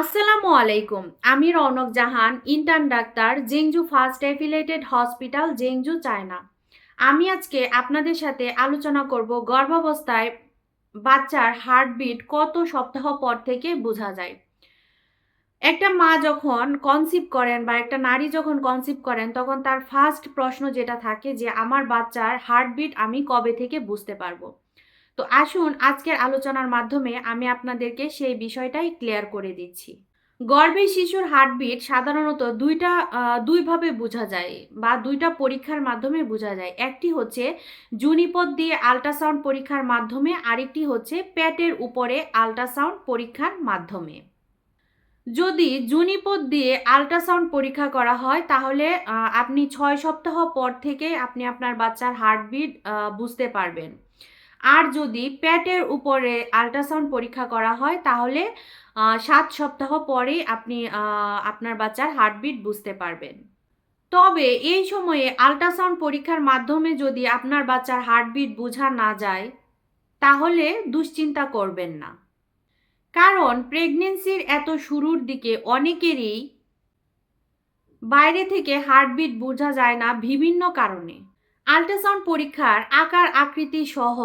আসসালামু আলাইকুম। আমি Rounak Jahan intern doctor, Zhengzhou first affiliated hospital Zhengzhou China আমি আজকে আপনাদের সাথে আলোচনা করব গর্ভাবস্থায় বাচ্চার হার্টবিট কত সপ্তাহ পর থেকে বোঝা যায়। একটা মা যখন কনসিভ করেন বা একটা নারী যখন কনসিভ করেন, তখন তার ফার্স্ট প্রশ্ন যেটা থাকে যে, আমার বাচ্চার হার্টবিট আমি কবে থেকে বুঝতে পারব? তো আসুন আজকের আলোচনার মাধ্যমে আমি আপনাদেরকে সেই বিষয়টাই ক্লিয়ার করে দিচ্ছি। গর্ভে শিশুর হার্টবিট সাধারণত দুইটা দুইভাবে বোঝা যায় বা দুইটা পরীক্ষার মাধ্যমে বোঝা যায়। একটি হচ্ছে জুনিপথ দিয়ে আল্ট্রাসাউন্ড পরীক্ষার মাধ্যমে, আরেকটি হচ্ছে প্যাটের উপরে আল্ট্রাসাউন্ড পরীক্ষার মাধ্যমে। যদি জুনিপথ দিয়ে আল্ট্রাসাউন্ড পরীক্ষা করা হয়, তাহলে আপনি ছয় সপ্তাহ পর থেকে আপনি আপনার বাচ্চার হার্টবিট বুঝতে পারবেন। আর যদি পেটের উপরে আল্ট্রাসাউন্ড পরীক্ষা করা হয়, তাহলে সাত সপ্তাহ পরে আপনি আপনার বাচ্চার হার্টবিট বুঝতে পারবেন। তবে এই সময়ে আল্ট্রাসাউন্ড পরীক্ষার মাধ্যমে যদি আপনার বাচ্চার হার্টবিট বোঝা না যায়, তাহলে দুশ্চিন্তা করবেন না। কারণ প্রেগনেন্সির এত শুরুর দিকে অনেকেরই বাইরে থেকে হার্টবিট বোঝা যায় না বিভিন্ন কারণে। আল্ট্রাসাউন্ড পরীক্ষার আকার, আকৃতি সহ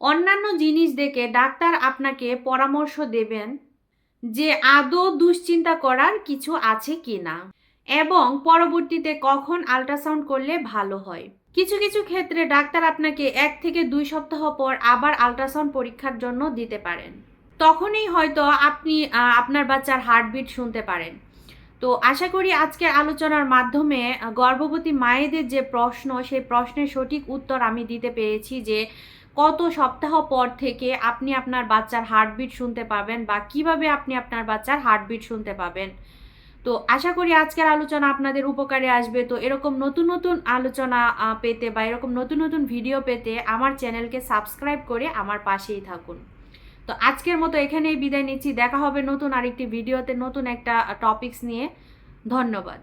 অন্যান্য জিনিস দেখে ডাক্তার আপনাকে পরামর্শ দেবেন যে আদৌ দুশ্চিন্তা করার কিছু আছে কি না এবং পরবর্তীতে কখন আল্ট্রাসাউন্ড করলে ভালো হয়। কিছু কিছু ক্ষেত্রে ডাক্তার আপনাকে এক থেকে দুই সপ্তাহ পর আবার আল্ট্রাসাউন্ড পরীক্ষার জন্য দিতে পারেন। তখনই হয়তো আপনি আপনার বাচ্চার হার্টবিট শুনতে পারেন। তো আশা করি আজকের আলোচনার মাধ্যমে গর্ভবতী মায়েদের যে প্রশ্ন, সেই প্রশ্নের সঠিক উত্তর আমি দিতে পেরেছি যে কত সপ্তাহ পর থেকে আপনি আপনার বাচ্চার হার্টবিট শুনতে পাবেন বা কীভাবে আপনি আপনার বাচ্চার হার্টবিট শুনতে পাবেন। তো আশা করি আজকের আলোচনা আপনাদের উপকারে আসবে। তো এরকম নতুন নতুন আলোচনা পেতে বা এরকম নতুন নতুন ভিডিও পেতে আমার চ্যানেলকে সাবস্ক্রাইব করে আমার পাশেই থাকুন। তো আজকের মতো এখানেই বিদায় নিচ্ছি। দেখা হবে নতুন আরেকটি ভিডিওতে নতুন একটা টপিকস নিয়ে। ধন্যবাদ।